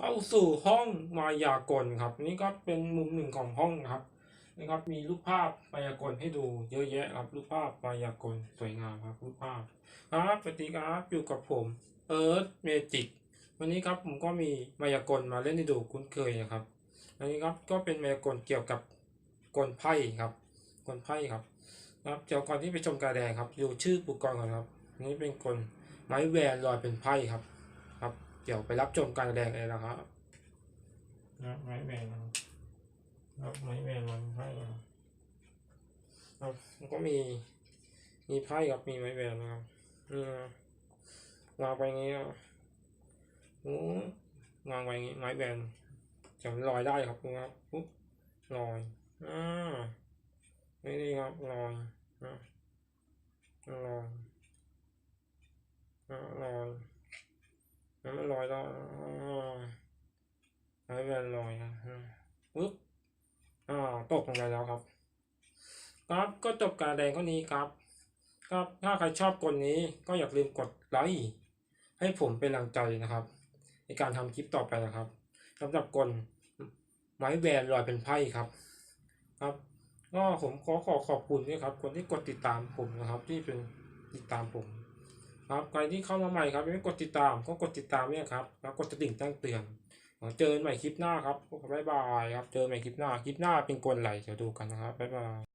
เข้าสู่ห้องมายากลครับ นี่ก็เป็นมุมหนึ่งของห้องครับนะครับ มีรูปภาพมายากลให้ดูเยอะแยะครับรูปภาพมายากลสวยงามครับรูปภาพครับสวัสดีครับอยู่กับผมเอิร์ธเมจิกวันนี้ครับผมก็มีมายากลมาเล่นให้ดูคุ้นเคยนะครับอันนี้ครับก็เป็นมายากลเกี่ยวกับกลไพ่ครับกลไพ่ครับครับเดี๋ยวก่อนที่ไปชมการแดงครับดูชื่ออุปกรณ์ก่อนครับนี่เป็นกลไม้แวนลอยเป็นไพ่ครับ เดี๋ยวไปรับชมการแสดงเลยนะครับนะไม้แวนนะครับครับไม้แวนลอยเป็นไพ่นะครับครับแล้วก็มี มีไพ่ครับมีไม้แวนนะครับนี่นะวางไปอย่างนี้นะโอ้วางไปอย่างนี้ไม้แวนจะลอยได้ครับนะครับปุ๊บลอยอ่านี่นี่ครับลอยนะลอยอ่าลอยแล้วมันล อยแล้วไม้แวนลอยนะปึ๊บอ่าตกลงไปแล้วครับ ครับก็จบการแดงก็นี้ครับ ครับถ้าใครชอบกลนี้ก็อย่าลืมกดไลค์ให้ผมเป็นแรงใจนะครับ ในการทำคลิปต่อไปนะครับสำหรับกลไม้แวนลอยเป็นไพ่ครับ ครับก็ผมขอขอขอบคุณด้วยครับ คนที่กดติดตามผมนะครับ ที่เป็นติดตามผม ครับใครที่เข้ามาใหม่ครับยังไม่กดติดตามก็กดติดตามเนี่ยครับแล้วกดกระดิ่งแจ้งเตือนเจอกันใหม่คลิปหน้าครับบ๊ายบายครับเจอกันใหม่คลิปหน้าคลิปหน้าเป็นกลไหลเดี๋ยวดูกันนะครับบ๊ายบาย